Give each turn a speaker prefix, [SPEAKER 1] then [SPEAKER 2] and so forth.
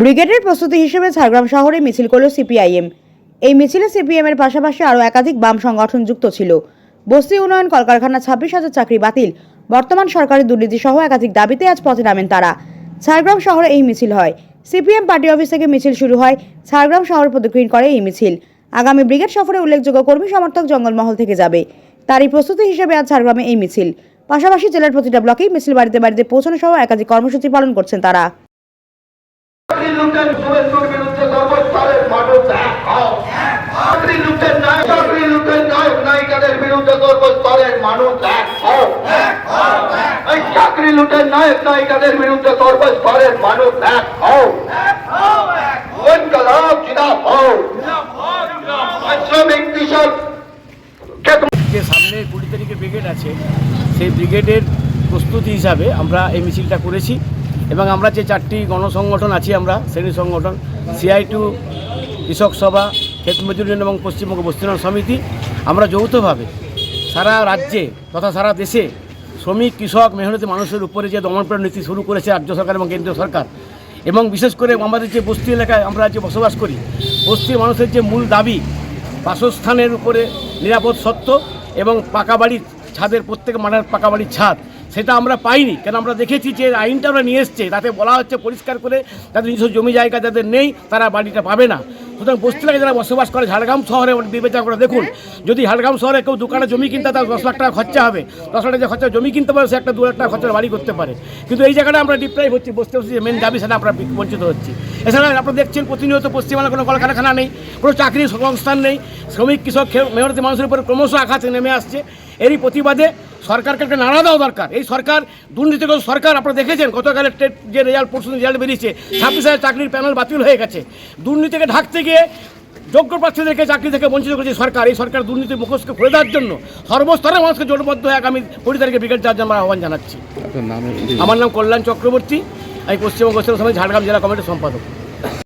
[SPEAKER 1] ব্রিগেডের প্রস্তুতি হিসেবে ঝাড়গ্রাম শহরে মিছিল করল সিপিআইএম। এই মিছিলে সিপিএম এর পাশাপাশি আরও একাধিক বাম সংগঠন যুক্ত ছিল। বস্তি উন্নয়ন কলকারখানা ছাব্বিশ হাজার চাকরি বাতিল। বর্তমান সরকারের দুর্নীতি সহ একাধিক দাবিতে আজ পথে নামেন তারা। ঝাড়গ্রাম শহরে এই মিছিল হয়। সিপিএম পার্টি অফিস থেকে মিছিল শুরু হয়। ঝাড়গ্রাম শহর প্রদক্ষিণ করে এই মিছিল। আগামী ব্রিগেড সফরে উল্লেখযোগ্য কর্মী সমর্থক জঙ্গলমহল থেকে যাবে। তারই প্রস্তুতি হিসেবে আজ ঝাড়গ্রামে এই মিছিল। পাশাপাশি জেলার প্রতিটা ব্লকেই মিছিল বাড়িতে বাড়িতে পৌঁছানো সহ একাধিক কর্মসূচি পালন করছেন তারা।
[SPEAKER 2] মানুষ। চাকরি নায়ক চাকরি নায়ক নায়িকাদের বিরুদ্ধে মানুষ এক চাকরি লুটেন নায়ক নায়িকাদের বিরুদ্ধে মানুষ এক
[SPEAKER 3] সামনে কুড়ি তারিখে ব্রিগেড আছে, সেই ব্রিগেডের প্রস্তুতি হিসাবে আমরা এই মিছিলটা করেছি। এবং আমরা যে চারটি গণসংগঠন আছি আমরা, শ্রেণি সংগঠন সিআই টু কৃষক সভা, ক্ষেত মজুর এবং পশ্চিমবঙ্গ বস্তিউন্নয়ন সমিতি, আমরা যৌথভাবে সারা রাজ্যে তথা সারা দেশে শ্রমিক, কৃষক, মেহনতি মানুষের উপরে যে দমনপ্রাণ নীতি শুরু করেছে রাজ্য সরকার এবং কেন্দ্রীয় সরকার এবং বিশেষ করে আমাদের যে বস্তি এলাকায় আমরা যে বসবাস করি বস্তির মানুষের যে মূল দাবি, বাসস্থানের উপরে নিরাপদ সত্য এবং পাকা বাড়ির ছাদের প্রত্যেক মানের পাকা বাড়ির ছাদ সেটা আমরা পাইনি। কেন আমরা দেখেছি যে আইনটা আমরা নিয়ে এসছে, তাতে বলা হচ্ছে পরিষ্কার করে যাদের নিজস্ব জমি জায়গা যাদের নেই, তারা বাড়িটা পাবে না। সুতরাং বস্তি এলাকায় যারা বসবাস করে, ঝাড়গ্রাম শহরে বিবেচনা করে দেখুন, যদি ঝাড়গ্রাম শহরে কেউ দোকানে জমি কিনতে, তার দশ লাখ টাকা খরচা হবে। দশ লাখ টাকা খরচা জমি কিনতে পারে, সে একটা দু লাখ টাকা খরচা বাড়ি করতে পারে। কিন্তু এই জায়গাটা আমরা ডিপ্রাইভ হচ্ছি, বসতে বসে মেন দাবি, সেটা আমরা বঞ্চিত হচ্ছি। এছাড়া আপনারা দেখছেন, প্রতিনিয়ত পশ্চিমবাংলার কোনো কলকারখানা নেই, কোনো চাকরির সংস্থান নেই, শ্রমিক, কৃষক মেহনতি মানুষের উপরে ক্রমশ আঘাত নেমে আসছে। এরই প্রতিবাদে সরকারকে একটা নাড়া দেওয়া দরকার। এই সরকার দুর্নীতিগ্রস্ত সরকার আপনারা দেখেছেন গতকালের যে রেজাল্ট পরশু রেজাল্ট বেরিয়েছে ছাব্বিশ হাজার চাকরির প্যানেল বাতিল হয়ে গেছে। দুর্নীতিকে ঢাকতে গিয়ে যোগ্য প্রার্থীদেরকে চাকরি থেকে বঞ্চিত করেছে সরকার। এই সরকার দুর্নীতির মুখোশকে খুলে দেওয়ার জন্য সর্বস্তরে মানুষকে জোটবদ্ধ হয়ে আগামী কুড়ি তারিখে যাওয়ার জন্য আমরা আহ্বান জানাচ্ছি। আমার নাম কল্যাণ চক্রবর্তী। আমি পশ্চিমবঙ্গ সময় ঝাড়গ্রাম জেলা কমিটির সম্পাদক।